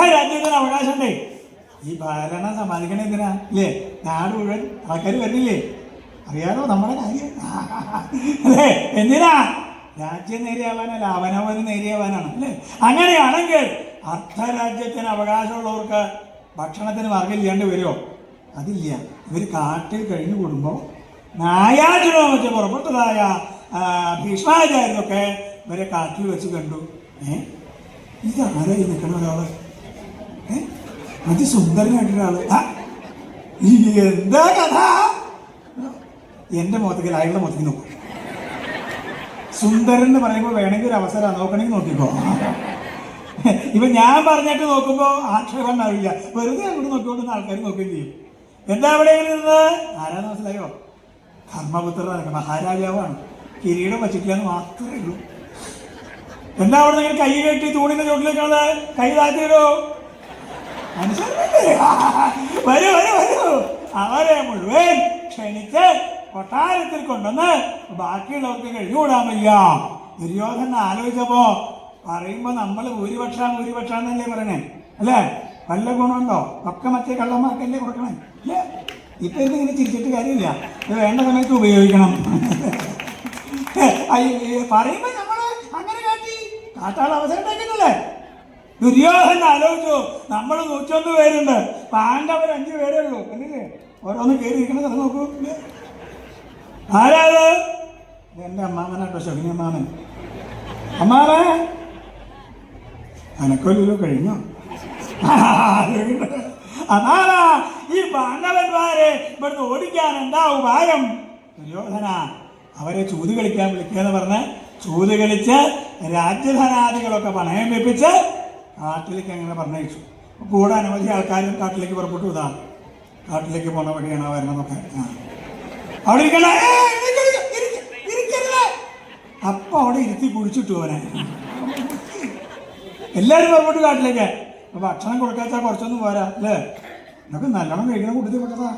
അർദ്ധരാജ്യത്തിന് അവകാശമുണ്ടേ ഈ ഭരണം സമ്മാനിക്കണ എന്തിനാ? ഇല്ലേ? നാട് മുഴുവൻ ആൾക്കാർ വരുന്നില്ലേ? അറിയാലോ നമ്മുടെ കാര്യം. എന്തിനാ? രാജ്യം നേരിയാവാനല്ല അവനവന് നേരിയാവാനാണ് അല്ലേ? അങ്ങനെയാണെങ്കിൽ അർദ്ധരാജ്യത്തിന് അവകാശമുള്ളവർക്ക് ഭക്ഷണത്തിന് മാർഗമില്ലാണ്ട് വരുമോ അതില്ല. ഇവർ കാട്ടിൽ കഴിഞ്ഞു കൂടുമ്പോൾ നായാചിനോ വെച്ച് പുറപ്പെട്ടതായ ആ, ഭീഷ്മാചാര്യരൊക്കെ ഇവരെ കാട്ടിൽ വെച്ച് കണ്ടു. ഏ? ഇതാരായി നിൽക്കണ ഒരാൾ? ഏ? അതിസുന്ദരനായിട്ടൊരാൾ ആ, ഈ എന്താ കഥ? എന്റെ മുഖത്തേക്ക് അയാളുടെ മുഖത്തേക്ക് നോക്കും. സുന്ദരൻ എന്ന് പറയുമ്പോൾ വേണമെങ്കിൽ ഒരു അവസരം നോക്കണമെങ്കിൽ നോക്കിക്കോ. ഇപ്പൊ ഞാൻ പറഞ്ഞിട്ട് നോക്കുമ്പോ ആക്ഷേപം ഉണ്ടാവില്ല. വെറുതെ അങ്ങോട്ട് നോക്കിക്കൊണ്ട് ആൾക്കാർ നോക്കുകയും ചെയ്യും. എന്താ അവിടെ ഇരുന്നത്? ആരാന്ന് മനസ്സിലായോ? ധർമ്മപുത്രനാണ് മഹാരാജാവാണ്. കിരീടം വച്ചിട്ടില്ല എന്ന് മാത്രമേ ഉള്ളൂ. എന്താ അവിടെ നിങ്ങൾ കൈ കെട്ടി തൂണിന്റെ ചോട്ടിലേക്കുള്ളത് കൈ താഴ്ത്തിയിടോ വരൂ വരൂ വരൂ. അവരെ മുഴുവൻ ക്ഷണിച്ച് കൊട്ടാരത്തിൽ കൊണ്ടുവന്ന് ബാക്കിയുള്ളവർക്ക് കഴിഞ്ഞുകൂടാൻ വയ്യ. ദുര്യോധന ആലോചിച്ചപ്പോ പറയുമ്പോ നമ്മൾ ഭൂരിപക്ഷം ഭൂരിപക്ഷം എന്നല്ലേ പറയണേ? അല്ലേ? വല്ല ഗുണമുണ്ടോ? ഒക്കെ മറ്റേ കള്ളന്മാർക്കല്ലേ കൊടുക്കണേ? അല്ലേ ഇപ്പൊ ഇങ്ങനെ ചിരിച്ചിട്ട് കാര്യമില്ല. ഇത് വേണ്ട സമയത്ത് ഉപയോഗിക്കണം. പറയുമ്പോ നമ്മൾ അങ്ങനെ കാട്ടി. കാട്ടാൾ അവസരം ഉണ്ടാക്കുന്നില്ലേ ദുര്യോധന ആലോചിച്ചു. നമ്മൾ നൂറ്റൊന്ന് പേരുണ്ട്. പാണ്ഡവർ അഞ്ചു പേരേ ഉള്ളൂ. അല്ലേ ഓരോന്ന് കയറി ഇരിക്കണ കഥ നോക്കൂ? ആരാത്? എന്റെ അമ്മാമനാട്ടോ ശകുനി അമ്മാമൻ. അമ്മാമ അനക്കൊല്ലോ കഴിഞ്ഞു? അതാരാ ഈ പാണ്ഡവന്മാരെ ഇവിടുന്ന് ഓടിക്കാൻ എന്താ ഉപായം? ദുര്യോധന അവരെ ചൂത് കളിക്കാൻ വിളിക്കുക എന്ന് പറഞ്ഞ് ചൂത് കളിച്ച് രാജ്യധനാദികളൊക്കെ പണയം വെപ്പിച്ച് കാട്ടിലേക്ക് അങ്ങനെ പറഞ്ഞയച്ചു? കൂടെ അനവധി ആൾക്കാരും കാട്ടിലേക്ക് പുറപ്പെട്ടു. ഇതാ കാട്ടിലേക്ക് പോണ വഴിയാണ് വരണമെന്നൊക്കെ. അവിടെ ഇരിക്കണേ. അപ്പൊ അവിടെ ഇരുത്തി കുഴിച്ചിട്ടു അവനെ. എല്ലാവരും പുറപ്പെട്ടു കാട്ടിലേക്ക്. ഭക്ഷണം കൊടുക്കാത്ത കുറച്ചൊന്നും പോരാ അല്ലേ? എന്നൊക്കെ നല്ലോണം കഴിക്കണം കൂട്ടത്തിൽ പെട്ടതാ.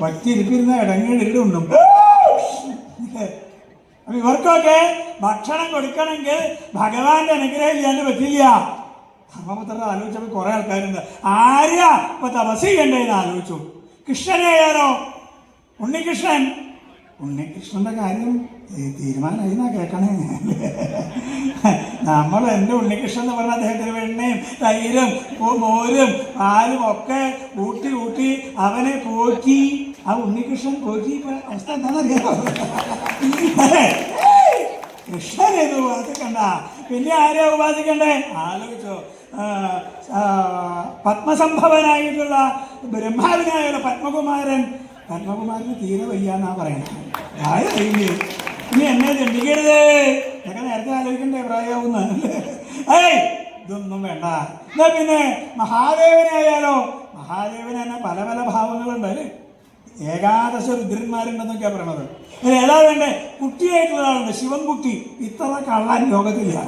പറ്റിയിരിപ്പിരുന്ന ഇടങ്ങളിടുണ്ടും അപ്പൊ ഇവർക്കൊക്കെ ഭക്ഷണം കൊടുക്കണമെങ്കിൽ ഭഗവാന്റെ അനുഗ്രഹം ഇല്ലാണ്ട് പറ്റില്ല. ധർമ്മപുത്രർ ആലോചിച്ചപ്പോൾ കുറേ ആൾക്കാരുണ്ട്. ആര്യാ? ഇപ്പൊ തപസ് ചെയ്യണ്ടേന്ന് ആലോചിച്ചു. കൃഷ്ണനെയാരോ ഉണ്ണികൃഷ്ണൻ. ഉണ്ണികൃഷ്ണന്റെ കാര്യം തീരുമാനമായി എന്നാ കേൾക്കണേ? നമ്മൾ എന്റെ ഉണ്ണികൃഷ്ണൻ എന്ന് പറഞ്ഞ അദ്ദേഹത്തിന് വെണ്ണയും തൈരും മോരും പാലും ഒക്കെ ഊട്ടി ഊട്ടി അവനെ പോറ്റി ആ ഉണ്ണികൃഷ്ണൻ പോറ്റി അവസ്ഥ എന്താണെന്നറിയാമോ? ഉപാസിക്കണ്ട. പിന്നെ ആരെയാ ഉപാസിക്കണ്ടേ? ആലോചിച്ചോ. പത്മസംഭവനായിട്ടുള്ള ബ്രഹ്മാവിനായുള്ള പത്മകുമാരൻ. പത്മകുമാരന് തീരെ വയ്യാന്നാ പറയുന്നത്. ആയ കഴിഞ്ഞ് ഇനി എന്നെ ചിന്തിക്കരുത് ഞങ്ങൾ നേരത്തെ ആലോചിക്കണ്ടേ പ്രായമാവുന്ന ഏയ് ഇതൊന്നും വേണ്ട. എന്നാ പിന്നെ മഹാദേവനായാലോ? മഹാദേവന് തന്നെ പല പല ഭാവങ്ങളുണ്ട് അല്ലേ? ഏകാദശ രുദ്രന്മാരുണ്ടെന്നൊക്കെ പറയണത്. ഇതിൽ ഏതാ വേണ്ടേ? കുട്ടിയായിട്ടുള്ള ആളുണ്ട് ശിവൻകുട്ടി ഇത്ര കള്ളാൻ ലോകത്തില്ല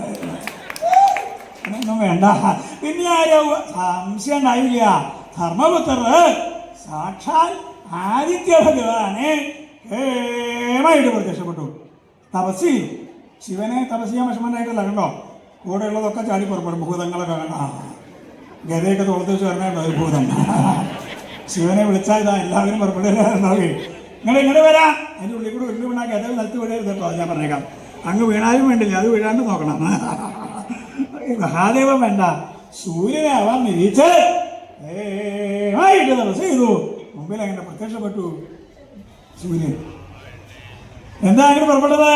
ഒന്നും വേണ്ട. പിന്നെ ആരോ സംശയം ഉണ്ടായില്ല. ധർമ്മപുത്രർ സാക്ഷാൽ ആദിത്യ ഭഗവാനെ കേമായിട്ട് പ്രത്യക്ഷപ്പെട്ടു. തപസ് ചെയ്തു ശിവനെ തപസ് ചെയ്യാൻ വിഷമനായിട്ടല്ല കണ്ടോ? കൂടെ ഉള്ളതൊക്കെ ചാടി പുറപ്പെടും. ഭൂതങ്ങളൊക്കെ കണ്ടോ? ഗതയൊക്കെ തോളത്ത് വെച്ച് പറഞ്ഞാൽ ഭൂതം. ശിവനെ വിളിച്ചാൽ ഇതാ എല്ലാവരും പുറപ്പെടുകയുണ്ടാവേ നിങ്ങൾ ഇങ്ങനെ വരാം. അതിന്റെ ഉള്ളിൽ കൂടെ ഉരുളി വീണാൽ ഗത നിലത്ത് വീഴരുത് കേട്ടോ ഞാൻ പറഞ്ഞേക്കാം. അങ്ങ് വീണാലും വേണ്ടില്ല അത് വീഴാണ്ട് നോക്കണം. മഹാദേവൻ വേണ്ട. സൂര്യനെ ആവാൻ തപസ് ചെയ്തു. മുമ്പിൽ അങ്ങനെ പ്രത്യക്ഷപ്പെട്ടു സൂര്യൻ. എന്താ അങ്ങനെ പുറപ്പെട്ടത്?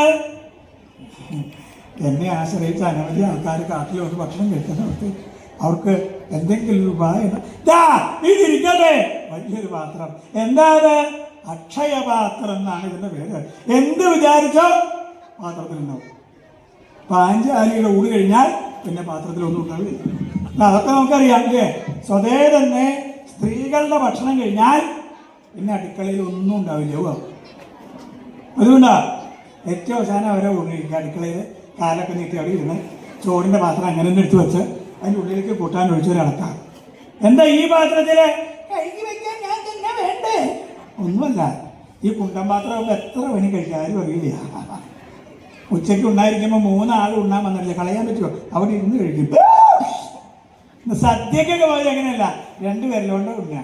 എന്നെ ആശ്രയിച്ച അനവധി ആൾക്കാർ വന്ന് ഭക്ഷണം കഴിക്കുന്നവർക്ക് അവർക്ക് എന്തെങ്കിലും ഒരു ഉപായം ദാ, ഇതിരിക്കട്ടെ. വലിയൊരു പാത്രം. എന്താ അക്ഷയപാത്രം എന്നാണ് ഇതിന്റെ പേര്. എന്ത് വിചാരിച്ചോ പാത്രത്തിലുണ്ടാവും. പാഞ്ചാലിയുടെ ഊട് കഴിഞ്ഞാൽ പിന്നെ പാത്രത്തിലൊന്നും ഉണ്ടാവില്ല. അതൊക്കെ നമുക്കറിയാം അല്ലേ? സ്വതേ തന്നെ സ്ത്രീകളുടെ ഭക്ഷണം കഴിഞ്ഞാൽ പിന്നെ അടുക്കളയിൽ ഒന്നും ഉണ്ടാവില്ല. അതുകൊണ്ടാ ഏറ്റവും അവസാനം അവരെ ഊണ് കഴിക്കുക. അടുക്കളയിൽ കാലൊക്കെ നീട്ടി അവിടെ ഇരുന്ന് ചോറിന്റെ പാത്രം അങ്ങനെ തന്നെ എടുത്ത് വെച്ച് അതിന്റെ ഉള്ളിലേക്ക് കൂട്ടാൻ ഒഴിച്ച് ഒരടക്കാം എന്താ ഈ പാത്രത്തിൽ കഴുകി വെക്കാൻ ഞാൻ തന്നെ വേണ്ടേ? ഒന്നുമല്ല ഈ കുണ്ടൻ പാത്രം എത്ര പണി കഴിച്ചാലും അറിയില്ല. ഉച്ചയ്ക്ക് ഉണ്ടായിരിക്കുമ്പോൾ മൂന്നാൾ ഉണ്ണാൻ വന്നിട്ടില്ല? കളയാൻ പറ്റുമോ? അവിടെ ഇരുന്ന് കഴിക്കും. സദ്യക്കൊക്കെ പോയത് അങ്ങനെയല്ല രണ്ടുപേരിലോണ്ട് ഉണ്ണ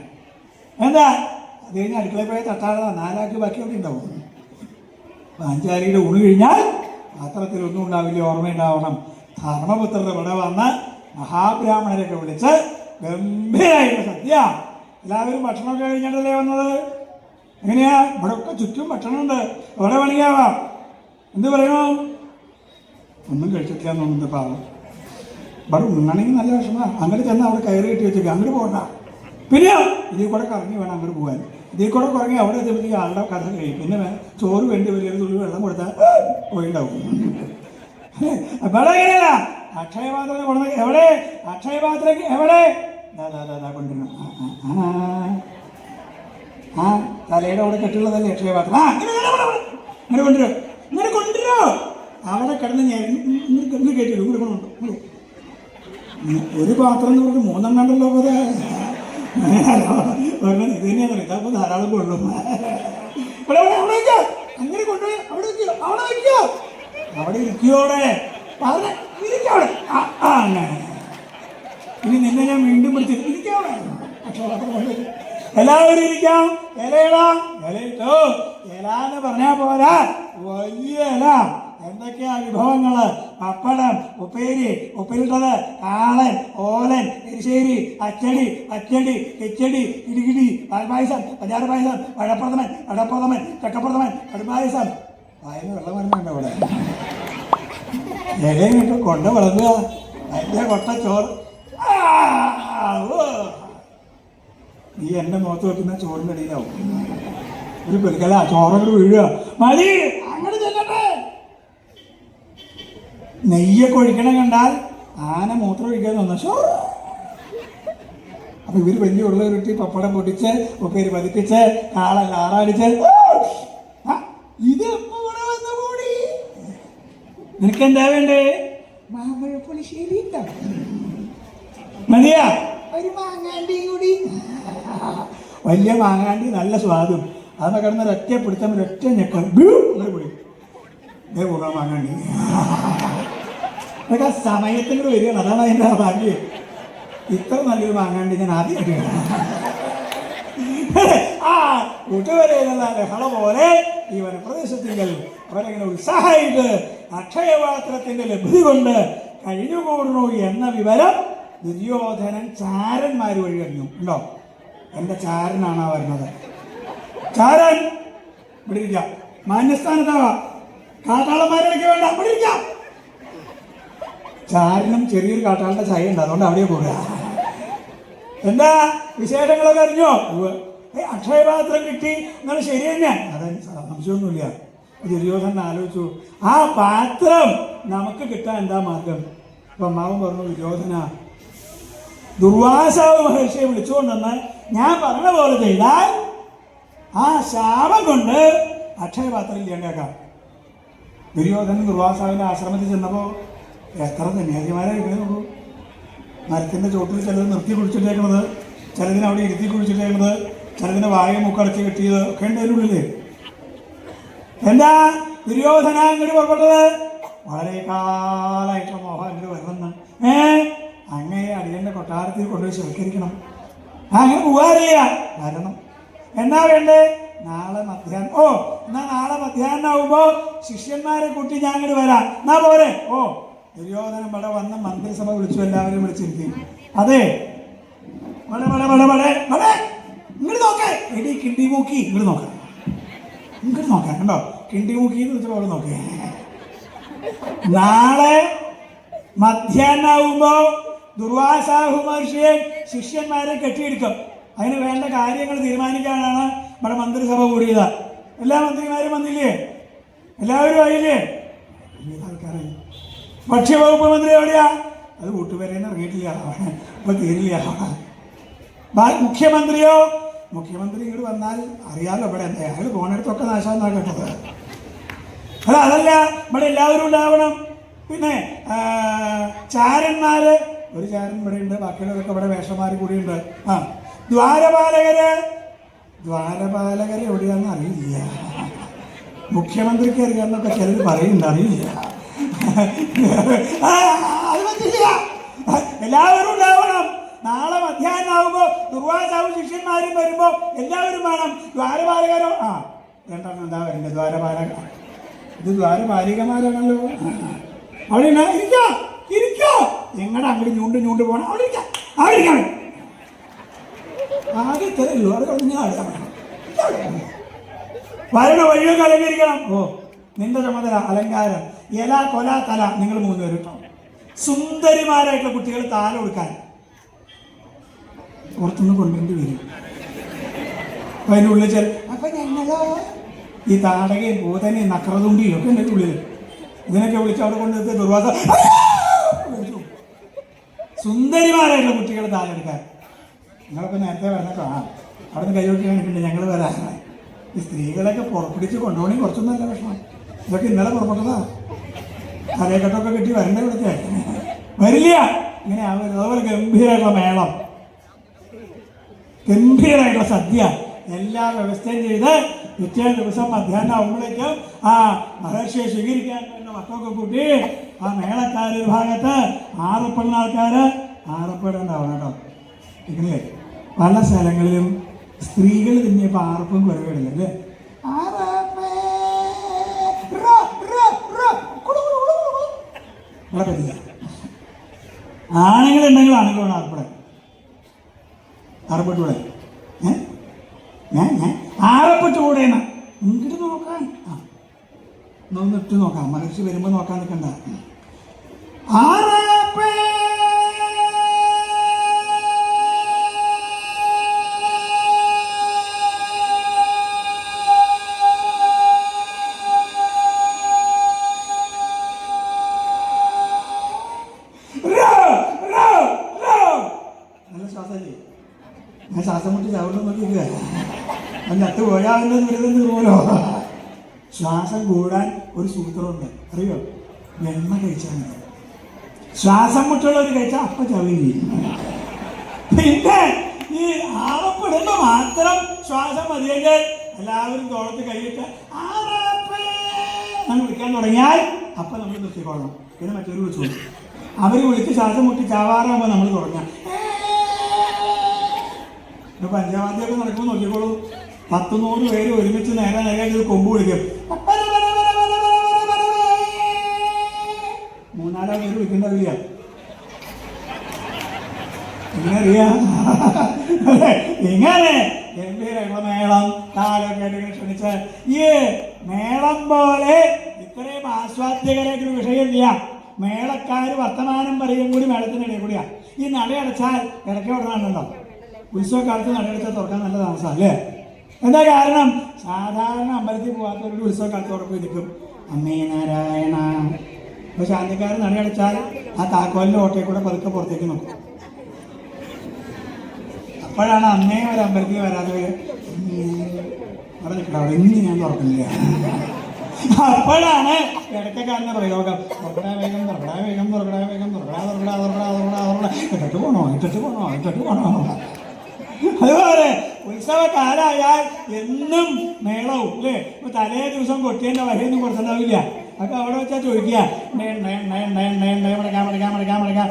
എന്താ? അത് കഴിഞ്ഞ് അടുക്കളയിൽ പോയി തട്ടാതെ നാലാക്കി ബാക്കി അവിടെ ഉണ്ടാവും. പാഞ്ചാലിയുടെ ഊണ് കഴിഞ്ഞാൽ പാത്രത്തിലൊന്നും ഉണ്ടാവില്ല ഓർമ്മയുണ്ടാവണം. ധർമ്മപുത്രരുടെ ഇവിടെ വന്ന് മഹാബ്രാഹ്മണരൊക്കെ വിളിച്ച് ഗംഭീരായിട്ട് സദ്യ. എല്ലാവരും ഭക്ഷണമൊക്കെ കഴിഞ്ഞിട്ടല്ലേ വന്നത്? എങ്ങനെയാ? ഇവിടെ ഒക്കെ ചുറ്റും ഭക്ഷണമുണ്ട്. എവിടെ പണിയാവാം? എന്ത് പറയണോ? ഒന്നും കഴിച്ചിട്ടില്ല എന്നുണ്ട് പാവം. ഇവിടെ ഉണ്ണണമെങ്കിൽ നല്ല വിഷമമാണ് അങ്ങോട്ട് ചെന്ന് അവിടെ കയറി കെട്ടി വെച്ചേക്ക്. അങ്ങോട്ട് പോകണ്ട. പിന്നെ ഇതിൽ കൂടെ കറങ്ങി വേണം അങ്ങോട്ട് പോകാൻ. ഇതിൽ കൂടെ കുറങ്ങി അവിടെ എത്തിയപ്പോഴത്തേക്ക് ആളുടെ കഥ കഴിയും. പിന്നെ ചോറ് വേണ്ടി വരും തുള്ളി വെള്ളം കൊടുത്താൽ പോയിണ്ടാവും. അപ്പോൾ എങ്ങനെയല്ല അക്ഷയപാത്രം കൊണ്ടു എവിടെ? അക്ഷയപാത്രം എവിടെ? ആ, തലയുടെ അവിടെ കെട്ടുള്ളതല്ലേ അക്ഷയപാത്രം? ഇങ്ങനെ ഇങ്ങനെ. ഇങ്ങനെ കൊണ്ടുവരോ. ഇങ്ങനെ കൊണ്ടുവരോ. അവിടെ കിടന്ന് ഞാൻ ഇങ്ങനെ ഇങ്ങോട്ട് കൊണ്ടുണ്ടോ ഇങ്ങോട്ട് ഒരു പാത്രം എന്ന് പറഞ്ഞ് മൂന്നെണ്ണം ഉണ്ടല്ലോ അപ്പൊ ഒരെണ്ണം ഇത് തന്നെയാണ് പറയുന്നത് അപ്പോൾ ധാരാളം കൊള്ളും. അവിടെ അവിടെ. അങ്ങനെ കൊണ്ടുപോയി. അവിടെ അവിടെ വെക്കോ. അവിടെ ഇരിക്കുവോടെ പറഞ്ഞ. ഇരിക്കവിടെ ഇനി നിന്നെ ഞാൻ വീണ്ടും പിടിച്ചു ഇരിക്കവിടെ എല്ലാവരും ഇരിക്കാം. ഇലയിടാം. ഇലയിട്ടോ. ഇല എന്ന് പറഞ്ഞാ പോരാ. വലിയ ഇല. എന്തൊക്കെയാ വിഭവങ്ങൾ? പപ്പടം ഉപ്പേരി ഉപ്പിലിട്ടത് കാളൻ ഓലൻ എരിശ്ശേരി അച്ചടി അച്ചടി കിച്ചടി ഇടികിടി പാൽപായസം പഞ്ചാര പായസം പഴപ്രഥമൻ പഴപ്രഥമൻ ചക്കപ്രഥമൻ കടുപ്പായസം. വായന വെള്ളം വരുന്നുണ്ട് അവിടെ? ഇലയും ഇട്ട് കൊണ്ട വളർന്നുക അതിന്റെ കൊട്ട ചോറ്. നീ എന്റെ മുഖത്ത് വെക്കുന്ന ചോറിന്റെ അടിയിലാവും. ഒരു പെരുക്കല ചോറോട് വീഴുക. മതി അങ്ങോട്ട് ചെല്ലട്ടെ. നെയ്യൊക്കെ ഒഴിക്കണം കണ്ടാൽ ആന മൂത്രം ഒഴിക്കാൻ തോന്നുന്നു ഷോ അപ്പൊ ഇവർ വലിയ ഉള്ള ഉരുട്ടി പപ്പടം പൊട്ടിച്ച് ഉപ്പേര് പതിപ്പിച്ച് കാള കാറാടിച്ച് ആ, ഇത് എപ്പോ ഇവിടെ വന്നു കൂടി നിനക്ക് എന്താ വേണ്ടേ മാമ്പഴപ്പുളിശ്ശേരി മതിയാ. ഒരു മാങ്ങാണ്ടി കൂടി. വലിയ മാങ്ങാണ്ടി നല്ല സ്വാദും. അതൊക്കെ കിടന്ന ഒറ്റ പിടുത്തം ഒറ്റ ഞെക്കം പൊടി ഇതേ പോകാൻ മാങ്ങാണ്ടി. അതൊക്കെ ആ സമയത്തിന് കൂടെ വരികയാണ്. അതാണ് അതിന്റെ ഭാഗ്യം. ഇത്ര നല്ലൊരു മാങ്ങാണ്ടി ഞാൻ ആദ്യമായിട്ട് ആ കൂട്ടുവരയിലുള്ള ലഹള പോലെ ഈ വനപ്രദേശത്തിങ്കൽ അവരങ്ങനെ ഉത്സാഹമായിട്ട് അക്ഷയപാത്രത്തിന്റെ ലഭ്യത കൊണ്ട് കഴിഞ്ഞുകൂടുന്നു എന്ന വിവരം ദുര്യോധനൻ ചാരന്മാർ വഴി അറിഞ്ഞു. ഉണ്ടോ? എന്റെ ചാരനാണ് വരുന്നത്. ചാരൻ ഇവിടെ ഇരിക്കാം. മാന്യസ്ഥാനത്താവാ. കാട്ടാളന്മാരിടയ്ക്ക് വേണ്ട. അവിടെ ചാരനും ചെറിയൊരു കാട്ടാളന്റെ ചായ ഉണ്ട് അതുകൊണ്ട് അവിടെ കൂടുക എന്താ? വിശേഷങ്ങളൊക്കെ അറിഞ്ഞോ? അക്ഷയപാത്രം കിട്ടി. എന്നാൽ ശരി തന്നെ. അതെ സംശയമൊന്നുമില്ല. ദുര്യോധനൻ ആലോചിച്ചു ആ പാത്രം നമുക്ക് കിട്ടാൻ എന്താ മാർഗം? അപ്പൊ അമ്മാവൻ പറഞ്ഞു ദുര്യോധന ദുർവാസാവ് മഹർഷിയെ വിളിച്ചുകൊണ്ടെന്ന് ഞാൻ പറഞ്ഞ പോലെ ചെയ്താൽ ആ ശാപം കൊണ്ട് അക്ഷയപാത്രം ഇല്ലാണ്ടാക്കാം. ദുര്യോധനൻ ദുർവാസാവിന്റെ ആശ്രമത്തിൽ ചെന്നപ്പോൾ എത്ര സന്യാസിമാരെ നോക്കൂ മരത്തിന്റെ ചോട്ടിൽ ചിലത് നിർത്തി കുഴിച്ചിട്ടേക്കുന്നത് ചിലതിനെ അവിടെ ഇരുത്തി കുഴിച്ചിട്ടേക്കുന്നത് ചിലതിനെ വായ മുക്കടച്ച് കെട്ടിയത് ഒക്കെ ഉണ്ട് അതിനുള്ളിൽ എന്താ ദുര്യോധന അങ്ങോട്ട് പുറപ്പെട്ടത്? വളരെ കാലായിട്ടുള്ള മോഹം അങ്ങോട്ട് ഏ? അങ്ങനെ അടിയന്റെ കൊട്ടാരത്തിൽ കൊണ്ടുപോയി സ്വീകരിക്കണം അങ്ങനെ പോകാറില്ല വരണം. എന്നാ വേണ്ടേ? നാളെ മധ്യാഹ്നം. ഓ എന്നാ നാളെ മധ്യാഹ്നം ആവുമ്പോ ശിഷ്യന്മാരെ കൂട്ടി ഞാൻ അങ്ങോട്ട് വരാം. എന്നാ പോരെ? ഓ ദുര്യോധനം ഇവിടെ വന്ന് മന്ത്രിസഭ വിളിച്ചു എല്ലാവരും വിളിച്ചിരുത്തി. അതെ. വളരെ വളരെ വളരെ വളരെ ഇങ്ങോട്ട് നോക്കേ. എടി കിണ്ടി മൂക്കി ഇങ്ങോട്ട് നോക്കാം. ഇങ്ങോട്ട് നോക്കാം കണ്ടോ? കിണ്ടി മുക്കി എന്ന് വെച്ചപ്പോൾ അവിടെ നോക്കി. നാളെ മധ്യാഹ്നാവുമ്പോ ദുർവാസാഹു മഹർഷിയെ ശിഷ്യന്മാരെ കെട്ടിയെടുക്കും. അതിന് വേണ്ട കാര്യങ്ങൾ തീരുമാനിക്കാനാണ് നമ്മുടെ മന്ത്രിസഭ കൂടിയത്. എല്ലാ മന്ത്രിമാരും വന്നില്ലേ? എല്ലാവരും ആയില്ലേ? ആൾക്കാരായി. ഭക്ഷ്യവകുപ്പ് മന്ത്രി എവിടെയാ? അത് കൂട്ടുപേരെന്ന് ഇറങ്ങിയിട്ടില്ല. ഇപ്പൊ തീരില്ല. മുഖ്യമന്ത്രിയോ? മുഖ്യമന്ത്രി ഇങ്ങോട്ട് വന്നാൽ അറിയാലോ ഇവിടെ എന്താ? അയാൾ പോണെടുത്തൊക്കെ നാശമെന്നാ കേട്ടത്. അല്ല അതല്ല ഇവിടെ എല്ലാവരും ഉണ്ടാവണം. പിന്നെ ചാരന്മാര് ഒരു ചാരൻ ഇവിടെ ഉണ്ട് ബാക്കിയുള്ളവരൊക്കെ ഇവിടെ വേഷന്മാർ കൂടിയുണ്ട് ആ ദ്വാരപാലകര് ദ്വാരപാലകര് എവിടെയാണെന്ന് അറിയില്ല. മുഖ്യമന്ത്രിക്ക് അറിയാമെന്നൊക്കെ ചിലർ പറയുന്നുണ്ട് അറിയില്ല. എല്ലാവരും ഉണ്ടാവണം. നാളെ മധ്യാഹ്നമാകുമ്പോ ദുർവാസാവും ശിഷ്യന്മാരും വരുമ്പോ എല്ലാവരും വേണം. ദ്വാരപാലകരോ? ആ രണ്ടെണ്ണം എന്താ വരണ്ട? ദ്വാരപാലക. ഇത് ദ്വാരപാലികമാരാണല്ലോ. അവിടെ ഇരിക്കോ. ഇരിക്കോ. നിങ്ങളുടെ അങ്ങോട്ട് ഞൂണ്ട് ഞൂണ്ട് പോകണം അവിടെ ഇരിക്കാം. അവിടെ ഇരിക്കാം ആകെ തരല്ലോ അവിടെ കളഞ്ഞ വരണ വഴിയൊക്കെ അലങ്കരിക്കണം. ഓ നിന്റെ ചുമതല അലങ്കാരം. ഇല കൊല തല. നിങ്ങൾ മൂന്നുപേരും സുന്ദരിമാരായിട്ടുള്ള കുട്ടികൾ താല കൊടുക്കാൻ. പുറത്തുനിന്ന് കൊണ്ടുവരേണ്ടി വരും. അപ്പൊ അതിന്റെ ഉള്ളിൽ ചെൽ അപ്പൊ ഞങ്ങളോ? ഈ താടകയും ഭൂതനെയും നക്രതുണ്ടിയും ഒക്കെ എന്റെ ഉള്ളിൽ. ഇതിനൊക്കെ വിളിച്ച് അവിടെ കൊണ്ടുവന്ന് ദുർവാസ സുന്ദരിമാരായിട്ടുള്ള കുട്ടികളെ താഴെടുക്കാൻ നിങ്ങളൊക്കെ നേരത്തെ പറഞ്ഞോ ആ അവിടെ നിന്ന് കൈകൊട്ടി കാണിക്കണ്ടേ ഞങ്ങൾ വരാനായി ഈ സ്ത്രീകളൊക്കെ പുറപ്പിടിച്ച് കൊണ്ടുപോകണമെങ്കിൽ കുറച്ചൊന്നും നല്ല വിഷമം. ഇതൊക്കെ ഇന്നലെ പുറപ്പെട്ടതാ. തലയെക്കെട്ടൊക്കെ കിട്ടി വരണ്ട ഇവിടുത്തെ? വരില്ല. ഇങ്ങനെ ആവരുത് അതുപോലെ ഗംഭീരമായിട്ടുള്ള മേളം. ഗംഭീരമായിട്ടുള്ള സദ്യ. എല്ലാ വ്യവസ്ഥയും ചെയ്ത് പിറ്റേ ദിവസം മധ്യാഹ്നം ആകുമ്പോഴേക്കും ആ മഹർഷിയെ സ്വീകരിക്കാൻ വരുന്ന മക്കളൊക്കെ കൂട്ടി ആ മേളക്കാര് ഒരു ഭാഗത്ത് ആറപ്പെടുന്ന ആൾക്കാർ ആറപ്പെടുണ്ടാവണം കേട്ടോ. ഇല്ലേ? പല സ്ഥലങ്ങളിലും സ്ത്രീകൾ തന്നെ ഇപ്പൊ ആർപ്പും കുറവില്ല അല്ലേ ആണുങ്ങളുണ്ടെങ്കിൽ ആണുങ്ങളാണ് ആർപ്പിടാൻ ആറപ്പെട്ടൂടെ ഞാൻ ഞാൻ ആറപ്പെട്ടൂടെയാണ് ഇങ്ങോട്ട് നോക്കാൻ. ആ. ഒന്ന് നോക്കാം. മഹർഷി വരുമ്പോൾ നോക്കാൻ നിൽക്കണ്ട. ആറപ്പേ ഞാൻ ശ്വാസം മുട്ടി ചവിട്ട് നോക്കിക്കുക ചത്ത് പോയാൽ ദുരിതം തീർമല്ലോ ശ്വാസം കൂടാൻ ഒരു സൂത്രമുണ്ട്. അറിയോ? വെണ്ണ കഴിച്ചാൽ മതി. ശ്വാസം മുട്ടുള്ളവർ കഴിച്ചാൽ അപ്പ ചവിഞ്ഞി പിന്നെ ഈ ആവപ്പെടുമ്പോ മാത്രം ശ്വാസം മതിയെങ്കിൽ എല്ലാവരും തോളത്ത് കൈയിട്ട് ആറാപ്പേ വിളിക്കാൻ തുടങ്ങിയാൽ അപ്പൊ നമ്മൾ നിർത്തിക്കോളണം. പിന്നെ മറ്റൊരു വിളിച്ചു അവർ വിളിച്ച് ശ്വാസം മുട്ടി ചാവാറാകുമ്പോൾ നമ്മൾ തുടങ്ങാം. ഇപ്പൊ തീയതി നടക്കുമ്പോൾ നോക്കിക്കോളൂ പത്ത് നൂറ് പേര് ഒരുമിച്ച് നേരെ നേരെ ഒരു കൊമ്പ് വിളിക്കും. മൂന്നാലാം പേര് വിളിക്കണ്ടറിയ എങ്ങനെ? അറിയാം അല്ലേ? ഇങ്ങനെ മേളം താലൊക്കെ ക്ഷണിച്ച് ഈ മേളം പോലെ ഇത്രയും ആസ്വാദ്യകരമായിട്ടൊരു വിഷയമില്ല മേളക്കാർ വർത്തമാനം പറയും കൂടി മേളത്തിന് ഇടയിൽ കൂടിയാ. ഈ നടയടച്ചാൽ ഇടയ്ക്ക് വിടണുണ്ടോ ഉത്സവകാലത്ത് നടയെടുത്ത് തുറക്കാൻ നല്ല താമസമാണ് അല്ലേ എന്താ കാരണം? സാധാരണ അമ്പലത്തിൽ പോകാത്തവരോട് ഉത്സവകാലത്ത് ഉറപ്പ് നിൽക്കും അമ്മേ നാരായണ. അപ്പൊ ശാന്തിക്കാരൻ നടയടച്ചാൽ ആ താക്കോലിന്റെ ഓട്ടയിൽ കൂടെ പതുക്കെ പുറത്തേക്ക് നോക്കും. അപ്പോഴാണ് അമ്മേ ഒരു അമ്പലത്തിൽ വരാതെ അവിടെ ഇന്ന് ഞാൻ തുറക്കുന്നില്ല. അപ്പോഴാണ് ഇടയ്ക്കാരന്റെ പ്രയോഗം. തുറക്കടാ വേഗം തുറക്കടാ വേഗം തുറക്കടാ വേഗം തുറക്കടാ തുറക്കടാ തുറക്കടാ തുറക്കടാ തുറക്കടാ. ഇട്ടിട്ട് പോണോ? ഇട്ടിട്ട് പോണോ? ഇട്ടിട്ട് പോണോ? അതുപോലെ ഉത്സവകാലായാൽ എന്നും മേളവും അല്ലേ? ഇപ്പൊ തലേ ദിവസം കൊട്ടിയന്റെ വരയൊന്നും കൊടുത്തിട്ടുണ്ടാവില്ല അപ്പൊ അവിടെ വെച്ചാൽ ചോദിക്കുക നേ- നേ- നേ- നേ- നേ- നേ- മടക്കാം മടക്കാം മടക്കാം മടക്കാം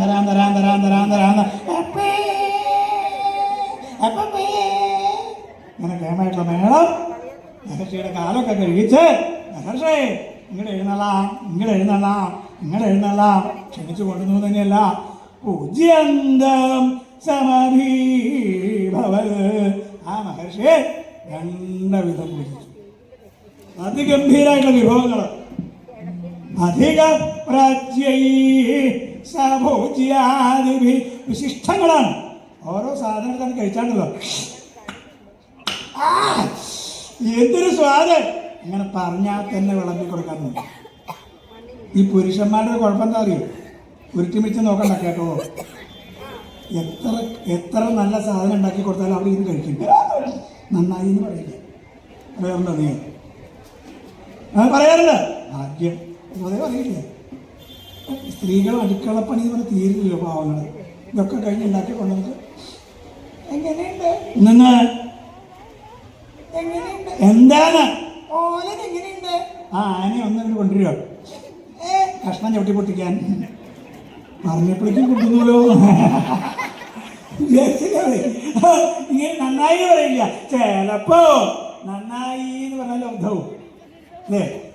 തരാം തരാം തരാം തരാം തരാം തരാം. അപ്പേ അപ്പേ ഇങ്ങനെ കേമായിട്ടുള്ള മേളം. മഹർഷിയുടെ കാലൊക്കെ കഴിച്ച് മഹർഷേ ഇങ്ങോട്ട് എഴുന്നള്ളാം ഇങ്ങോട്ട് എഴുന്നള്ളാം ഇങ്ങോട്ട് എഴുന്നള്ളാം ക്ഷണിച്ചു കൊണ്ടുവന്നു തന്നെയല്ല. പൂജ്യന്തം സമഭീഭവത് ആ മഹർഷിയെ രണ്ടവിധം പൂജിച്ചു അതിഗംഭീരായിട്ടുള്ള വിഭവങ്ങൾ അധിക പ്രാജ്യൈ സഭോജ്യാദിഭി വിശിഷ്ടങ്ങളാണ്. ഓരോ സാധനങ്ങൾ തന്നെ കഴിച്ചാണ്ടല്ലോ. എന്തൊരു സ്വാദ്. ഇങ്ങനെ പറഞ്ഞാൽ തന്നെ വിളമ്പി കൊടുക്കാറുണ്ട്. ഈ പുരുഷന്മാരുടെ കുഴപ്പം എന്താ അറിയോ? ഉരുട്ടിമിച്ച് നോക്കണ്ട കേട്ടോ. എത്ര എത്ര നല്ല സാധനം ഉണ്ടാക്കി കൊടുത്താലും അവിടെ ഇത് കഴിക്കും. നന്നായി എന്ന് പറയില്ല? പറയാറുണ്ടോ നീ അത് പറയാറില്ല ആദ്യം അതേ പറയില്ല? സ്ത്രീകൾ അടുക്കളപ്പണി എന്ന് തീരില്ലല്ലോ പാവങ്ങൾ ഇതൊക്കെ കഴിഞ്ഞ് ഉണ്ടാക്കി കൊണ്ടുവന്നിട്ട് എങ്ങനെയുണ്ട്? നിന്ന്. എങ്ങനെയുണ്ട്? എന്താണ്? ഓലൻ എങ്ങനെയുണ്ട്? ആ ആനയെ ഒന്ന് കൊണ്ടുവരിക. ഏ? കഷ്ണം ചവിട്ടി പൊട്ടിക്കാൻ. പറഞ്ഞപ്പോഴേക്കും വിചാരിച്ചില്ലേ? ഇങ്ങനെ നന്നായി പറയില്ല. ചിലപ്പോ നന്നായി എന്ന് പറഞ്ഞാൽ അർത്ഥവും അല്ലേ?